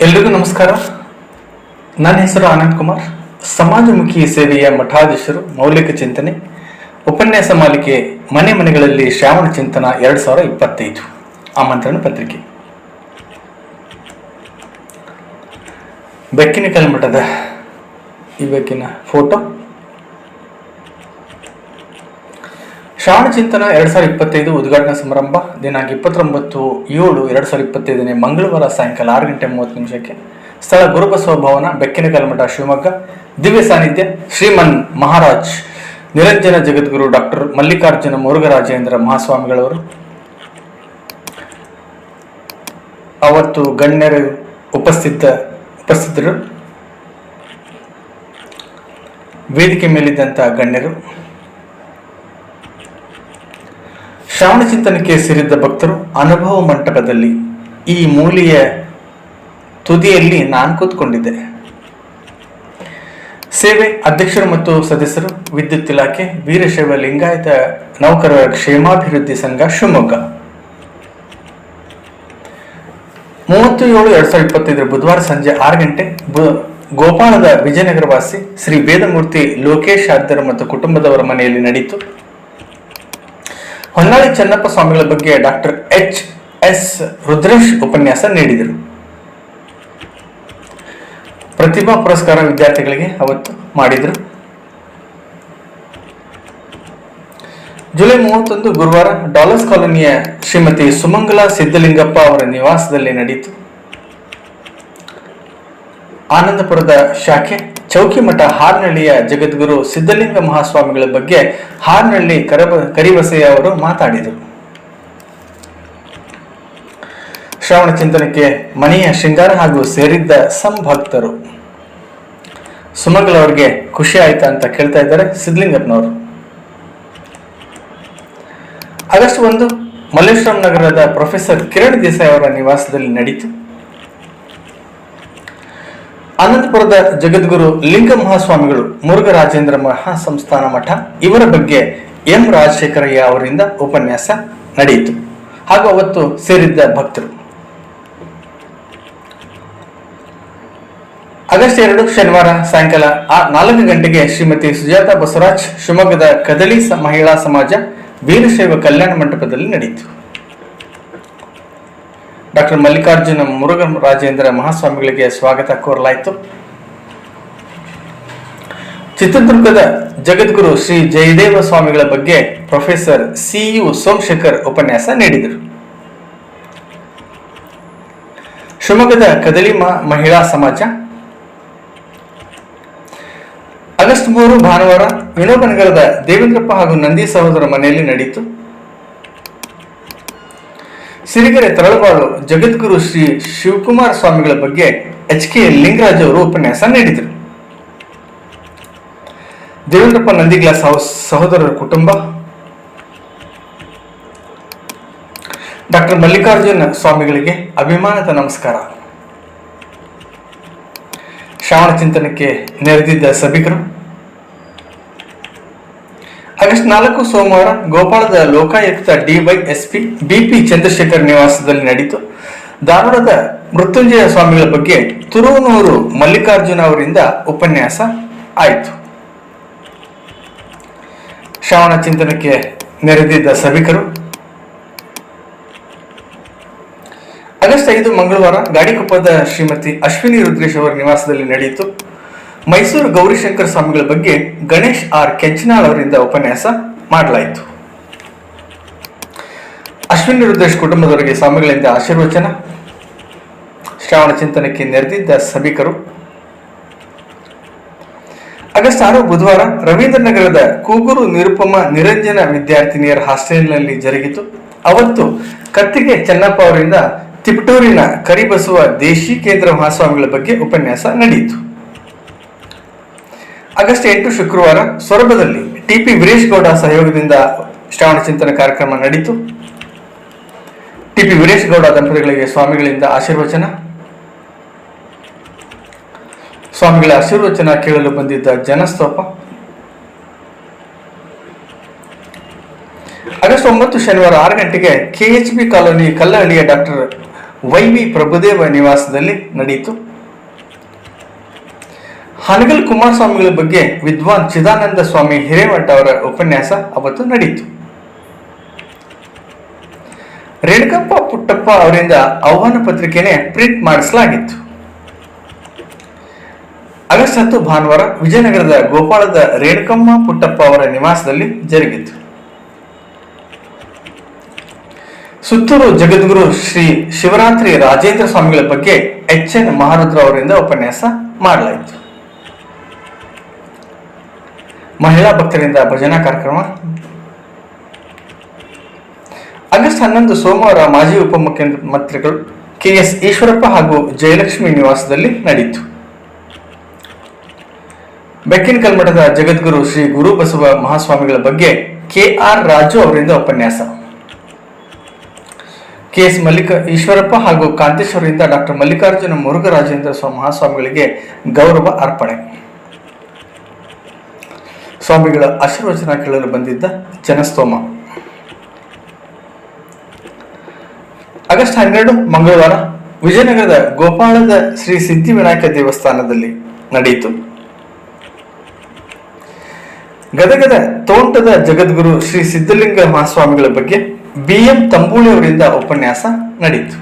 ಎಲ್ರಿಗೂ ನಮಸ್ಕಾರ. ನನ್ನ ಹೆಸರು ಆನಂದ್ ಕುಮಾರ್. ಸಮಾಜಮುಖಿ ಸೇವೆಯ ಮಠಾಧೀಶರು, ಮೌಲಿಕ ಚಿಂತನೆ. ಉಪನ್ಯಾಸ ಮಾಲಿಕೆ ಮನೆ ಮನೆಗಳಲ್ಲಿ ಶ್ರಾವಣ ಚಿಂತನ ಎರಡು ಸಾವಿರ ಇಪ್ಪತ್ತೈದು. ಆಮಂತ್ರಣ ಪತ್ರಿಕೆ. ಬೆಕ್ಕಿನ ಕಲ್ಮಠದ ಈ ಫೋಟೋ ಶ್ರಾವಣ ಚಿಂತನ ಎರಡ್ ಸಾವಿರದ ಇಪ್ಪತ್ತೈದು ಉದ್ಘಾಟನಾ ಸಮಾರಂಭ, ದಿನಾಂಕ ಇಪ್ಪತ್ತೊಂಬತ್ತು ಏಳು ಎರಡ್ ಸಾವಿರದ ಇಪ್ಪತ್ತೈದನೇ ಮಂಗಳವಾರ ಸಾಯಂಕಾಲ ಆರು ಗಂಟೆ ಮೂವತ್ತು ನಿಮಿಷಕ್ಕೆ. ಸ್ಥಳ ಗುರುಬಸವ ಭವನ, ಬೆಕ್ಕಿನ ಕಲ್ಮಠ, ಶಿವಮೊಗ್ಗ. ದಿವ್ಯ ಸಾನ್ನಿಧ್ಯ ಶ್ರೀಮನ್ ಮಹಾರಾಜ್. ನಿರಂಜನ ಜಗದ್ಗುರು ಡಾಕ್ಟರ್ ಮಲ್ಲಿಕಾರ್ಜುನ ಮುರುಘರಾಜೇಂದ್ರ ಮಹಾಸ್ವಾಮಿಗಳವರು. ಅವತ್ತು ಗಣ್ಯರು ಉಪಸ್ಥಿತ, ಉಪಸ್ಥಿತರು. ವೇದಿಕೆ ಮೇಲಿದ್ದಂಥ ಗಣ್ಯರು. ಶ್ರಾವಣ ಚಿಂತನಕ್ಕೆ ಸೇರಿದ್ದ ಭಕ್ತರು ಅನುಭವ ಮಂಟಪದಲ್ಲಿ ಈ ಮೂಲೆಯ ತುದಿಯಲ್ಲಿ ನಾನು ಕೂತ್ಕೊಂಡಿದ್ದೆ. ಸೇವೆ ಅಧ್ಯಕ್ಷರು ಮತ್ತು ಸದಸ್ಯರು ವಿದ್ಯುತ್ ಇಲಾಖೆ, ವೀರಶೈವ ಲಿಂಗಾಯತ ನೌಕರರ ಕ್ಷೇಮಾಭಿವೃದ್ಧಿ ಸಂಘ, ಶಿವಮೊಗ್ಗ. ಮೂವತ್ತು ಏಳು ಎರಡ್ ಸಾವಿರದ ಇಪ್ಪತ್ತೈದರ ಬುಧವಾರ ಸಂಜೆ ಆರು ಗಂಟೆ ಬ, ಗೋಪಾಲದ ವಿಜಯನಗರ ವಾಸಿ ಶ್ರೀ ವೇದಮೂರ್ತಿ ಲೋಕೇಶ್ ಆದ್ಯರ ಮತ್ತು ಕುಟುಂಬದವರ ಮನೆಯಲ್ಲಿ ನಡೆಯಿತು. ಹೊನ್ನಾಳಿ ಚನ್ನಪ್ಪ ಸ್ವಾಮಿಗಳ ಬಗ್ಗೆ ಡಾಕ್ಟರ್ ಎಚ್ ಎಸ್ ರುದ್ರೇಶ್ ಉಪನ್ಯಾಸ ನೀಡಿದರು. ಪ್ರತಿಭಾ ಪುರಸ್ಕಾರ ವಿದ್ಯಾರ್ಥಿಗಳಿಗೆ ಅವತ್ತು ಮಾಡಿದರು. ಜುಲೈ ಮೂವತ್ತೊಂದು ಗುರುವಾರ ಡಾಲರ್ಸ್ ಕಾಲೋನಿಯ ಶ್ರೀಮತಿ ಸುಮಂಗಲಾ ಸಿದ್ದಲಿಂಗಪ್ಪ ಅವರ ನಿವಾಸದಲ್ಲಿ ನಡೆಯಿತು. ಆನಂದಪುರದ ಶಾಖೆ ಚೌಕಿಮಠ ಹಾರ್ನಳ್ಳಿಯ ಜಗದ್ಗುರು ಸಿದ್ಧಲಿಂಗ ಮಹಾಸ್ವಾಮಿಗಳ ಬಗ್ಗೆ ಹಾರ್ನಳ್ಳಿ ಕರಬ, ಕರಿಬಸಯ್ಯ ಅವರು ಮಾತಾಡಿದರು. ಶ್ರವಣ ಚಿಂತನಕ್ಕೆ ಮನೆಯ ಶೃಂಗಾರ ಹಾಗೂ ಸೇರಿದ್ದ ಸಂಭಕ್ತರು. ಸುಮಂಗಲ್ ಅವರಿಗೆ ಖುಷಿ ಆಯ್ತಾ ಅಂತ ಕೇಳ್ತಾ ಇದ್ದಾರೆ ಸಿದ್ಧಲಿಂಗಪ್ಪನವರು. ಆಗಸ್ಟ್ ಒಂದು ಮಲ್ಲೇಶ್ವರಂ ನಗರದ ಪ್ರೊಫೆಸರ್ ಕಿರಣ್ ದೇಸಾಯಿ ಅವರ ನಿವಾಸದಲ್ಲಿ ನಡೀತು. ಅನಂತಪುರದ ಜಗದ್ಗುರು ಲಿಂಗ ಮಹಾಸ್ವಾಮಿಗಳು ಮುರುಘರಾಜೇಂದ್ರ ಮಹಾಸಂಸ್ಥಾನ ಮಠ. ಇವರ ಬಗ್ಗೆ ಎಂ ರಾಜಶೇಖರಯ್ಯ ಅವರಿಂದ ಉಪನ್ಯಾಸ ನಡೆಯಿತು. ಹಾಗೂ ಅವತ್ತು ಸೇರಿದ್ದ ಭಕ್ತರು. ಆಗಸ್ಟ್ ಎರಡು ಶನಿವಾರ ಸಾಯಂಕಾಲ ಆ- ನಾಲ್ಕು ಗಂಟೆಗೆ ಶ್ರೀಮತಿ ಸುಜಾತಾ ಬಸವರಾಜ್ ಶಿವಮೊಗ್ಗದ ಕದಳಿ ಮಹಿಳಾ ಸಮಾಜ, ವೀರಶೈವ ಕಲ್ಯಾಣ ಮಂಟಪದಲ್ಲಿ ನಡೆಯಿತು. ಡಾಕ್ಟರ್ ಮಲ್ಲಿಕಾರ್ಜುನ ಮುರುಘನ್ ರಾಜೇಂದ್ರ ಮಹಾಸ್ವಾಮಿಗಳಿಗೆ ಸ್ವಾಗತ ಕೋರಲಾಯಿತು. ಚಿತ್ರದುರ್ಗದ ಜಗದ್ಗುರು ಶ್ರೀ ಜಯದೇವ ಸ್ವಾಮಿಗಳ ಬಗ್ಗೆ ಪ್ರೊಫೆಸರ್ ಸಿ ಯು ಸೋಮಶೇಖರ್ ಉಪನ್ಯಾಸ ನೀಡಿದರು. ಶಿವಮೊಗ್ಗದ ಕದಲಿ ಮ- ಮಹಿಳಾ ಸಮಾಜ. ಆಗಸ್ಟ್ ಮೂರು ಭಾನುವಾರ ವಿನೋಬನಗರದ ದೇವೇಂದ್ರಪ್ಪ ಹಾಗೂ ನಂದಿ ಸಹೋದರ ಮನೆಯಲ್ಲಿ ನಡೆಯಿತು. ಸಿರಿಗೆರೆ ತರಳಬಾಳು ಜಗದ್ಗುರು ಶ್ರೀ ಶಿವಕುಮಾರ ಸ್ವಾಮಿಗಳ ಬಗ್ಗೆ ಎಚ್ ಕೆ ಲಿಂಗರಾಜ್ ಅವರು ಉಪನ್ಯಾಸ ನೀಡಿದರು. ದೇವೇಂದ್ರಪ್ಪ ನಂದಿಗ್ಲಾಸ್ ಸಹೋದರರ ಕುಟುಂಬ. ಡಾಕ್ಟರ್ ಮಲ್ಲಿಕಾರ್ಜುನ ಸ್ವಾಮಿಗಳಿಗೆ ಅಭಿಮಾನದ ನಮಸ್ಕಾರ. ಶ್ರಾವಣ ಚಿಂತನಕ್ಕೆ ನೆರೆದಿದ್ದ ಸಭಿಕರು ಆಗಸ್ಟ್ ನಾಲ್ಕು ಸೋಮವಾರ ಗೋಪಾಳದ ಲೋಕಾಯುಕ್ತ ಡಿವೈಎಸ್ಪಿ ಬಿಪಿ ಚಂದ್ರಶೇಖರ್ ನಿವಾಸದಲ್ಲಿ ನಡೆಯಿತು. ಧಾರವಾಡದ ಮೃತ್ಯುಂಜಯ ಸ್ವಾಮಿಗಳ ಬಗ್ಗೆ ತುರುವನೂರು ಮಲ್ಲಿಕಾರ್ಜುನ ಅವರಿಂದ ಉಪನ್ಯಾಸ ಆಯಿತು. ಶ್ರಾವಣ ಚಿಂತನಕ್ಕೆ ನೆರೆದಿದ್ದ ಸಭಿಕರು. ಆಗಸ್ಟ್ ಐದು ಮಂಗಳವಾರ ಗಾಡಿಕೊಪ್ಪದ ಶ್ರೀಮತಿ ಅಶ್ವಿನಿ ರುದ್ರೇಶ್ ಅವರ ನಿವಾಸದಲ್ಲಿ ನಡೆಯಿತು. ಮೈಸೂರು ಗೌರಿಶಂಕರ ಸ್ವಾಮಿಗಳ ಬಗ್ಗೆ ಗಣೇಶ್ ಆರ್ ಕೆಂಚನಾಳ್ ಅವರಿಂದ ಉಪನ್ಯಾಸ ಮಾಡಲಾಯಿತು. ಅಶ್ವಿನಿ ರುದ್ರೇಶ್ ಕುಟುಂಬದವರಿಗೆ ಸ್ವಾಮಿಗಳಿಂದ ಆಶೀರ್ವಚನ. ಶ್ರಾವಣ ಚಿಂತನಕ್ಕೆ ನೆರೆದಿದ್ದ ಸಭಿಕರು. ಆಗಸ್ಟ್ ಆರು ಬುಧವಾರ ರವೀಂದ್ರನಗರದ ಕೂಗೂರು ನಿರುಪಮ ನಿರಂಜನ ವಿದ್ಯಾರ್ಥಿನಿಯರ ಹಾಸ್ಟೆಲ್ನಲ್ಲಿ ಜರುಗಿತು. ಅವತ್ತು ಕತ್ತಿಗೆ ಚೆನ್ನಪ್ಪ ಅವರಿಂದ ತಿಪಟೂರಿನ ಕರಿಬಸುವ ದೇಶಿ ಕೇಂದ್ರ ಮಹಾಸ್ವಾಮಿಗಳ ಬಗ್ಗೆ ಉಪನ್ಯಾಸ ನಡೆಯಿತು. ಆಗಸ್ಟ್ ಎಂಟು ಶುಕ್ರವಾರ ಸೊರಬದಲ್ಲಿ ಟಿಪಿ ವೀರೇಶ್ ಗೌಡ ಸಹಯೋಗದಿಂದ ಶ್ರಾವಣ ಚಿಂತನ ಕಾರ್ಯಕ್ರಮ ನಡೆಯಿತು ಟಿಪಿ ವೀರೇಶ್ ಗೌಡ ದಂಪತಿಗಳಿಗೆ ಸ್ವಾಮಿಗಳಿಂದ ಆಶೀರ್ವಚನ. ಸ್ವಾಮಿಗಳ ಆಶೀರ್ವಚನ ಕೇಳಲು ಬಂದಿದ್ದ ಜನಸ್ತೋಪ. ಆಗಸ್ಟ್ ಒಂಬತ್ತು ಶನಿವಾರ ಆರು ಗಂಟೆಗೆ ಕೆಎಚ್ಬಿ ಕಾಲೋನಿ ಕಲ್ಲಹಳ್ಳಿಯ ಡಾಕ್ಟರ್ ವೈ ವಿ ಪ್ರಭುದೇವ ನಿವಾಸದಲ್ಲಿ ನಡೆಯಿತು ಹನಗಲ್ ಕುಮಾರಸ್ವಾಮಿಗಳ ಬಗ್ಗೆ ವಿದ್ವಾನ್ ಚಿದಾನಂದ ಸ್ವಾಮಿ ಹಿರೇಮಠ ಅವರ ಉಪನ್ಯಾಸ ಅವತ್ತು ನಡೆಯಿತು ರೇಣುಕಪ್ಪ ಪುಟ್ಟಪ್ಪ ಅವರಿಂದ ಆಹ್ವಾನ ಪತ್ರಿಕೆನೆ ಪ್ರಿಂಟ್ ಮಾಡಿಸಲಾಗಿತ್ತು. ಆಗಸ್ಟ್ ಹತ್ತು ಭಾನುವಾರ ವಿಜಯನಗರದ ಗೋಪಾಳದ ರೇಣುಕಮ್ಮ ಪುಟ್ಟಪ್ಪ ಅವರ ನಿವಾಸದಲ್ಲಿ ಜರುಗಿತು. ಸುತ್ತೂರು ಜಗದ್ಗುರು ಶ್ರೀ ಶಿವರಾತ್ರಿ ರಾಜೇಂದ್ರ ಸ್ವಾಮಿಗಳ ಬಗ್ಗೆ ಎಚ್ ಎನ್ ಮಹಾರುದ್ರ ಅವರಿಂದ ಉಪನ್ಯಾಸ ಮಾಡಲಾಯಿತು. ಮಹಿಳಾ ಭಕ್ತರಿಂದ ಭಜನಾ ಕಾರ್ಯಕ್ರಮ. ಆಗಸ್ಟ್ ಹನ್ನೊಂದು ಸೋಮವಾರ ಮಾಜಿ ಉಪಮುಖ್ಯಮಂತ್ರಿಗಳು ಕೆ ಎಸ್ ಈಶ್ವರಪ್ಪ ಹಾಗೂ ಜಯಲಕ್ಷ್ಮಿ ನಿವಾಸದಲ್ಲಿ ನಡೆಯಿತು. ಬೆಕ್ಕಿನ ಕಲ್ಮಠದ ಜಗದ್ಗುರು ಶ್ರೀ ಗುರು ಬಸವ ಮಹಾಸ್ವಾಮಿಗಳ ಬಗ್ಗೆ ಕೆ ಆರ್ ರಾಜು ಅವರಿಂದ ಉಪನ್ಯಾಸ. ಕೆ ಎಸ್ ಮಲ್ಲಿಕ ಈಶ್ವರಪ್ಪ ಹಾಗೂ ಕಾಂತೇಶ್ವರಿಂದ ಡಾಕ್ಟರ್ ಮಲ್ಲಿಕಾರ್ಜುನ ಮುರುಘರಾಜೇಂದ್ರ ಸ್ವಾಮಿ ಮಹಾಸ್ವಾಮಿಗಳಿಗೆ ಗೌರವ ಅರ್ಪಣೆ. ಸ್ವಾಮಿಗಳ ಆಶೀರ್ವಚನ ಕೇಳಲು ಬಂದಿದ್ದ ಜನಸ್ತೋಮ. ಆಗಸ್ಟ್ ಹನ್ನೆರಡು, ಮಂಗಳವಾರ, ವಿಜಯನಗರದ ಗೋಪಾಳದ ಶ್ರೀ ಸಿದ್ಧಿವಿನಾಯಕ ದೇವಸ್ಥಾನದಲ್ಲಿ ನಡೆಯಿತು. ಗದಗದ ತೋಂಟದ ಜಗದ್ಗುರು ಶ್ರೀ ಸಿದ್ಧಲಿಂಗ ಮಹಾಸ್ವಾಮಿಗಳ ಬಗ್ಗೆ ಬಿ ಎಂ ತಂಬೂಳಿ ಅವರಿಂದ ಉಪನ್ಯಾಸ ನಡೆಯಿತು.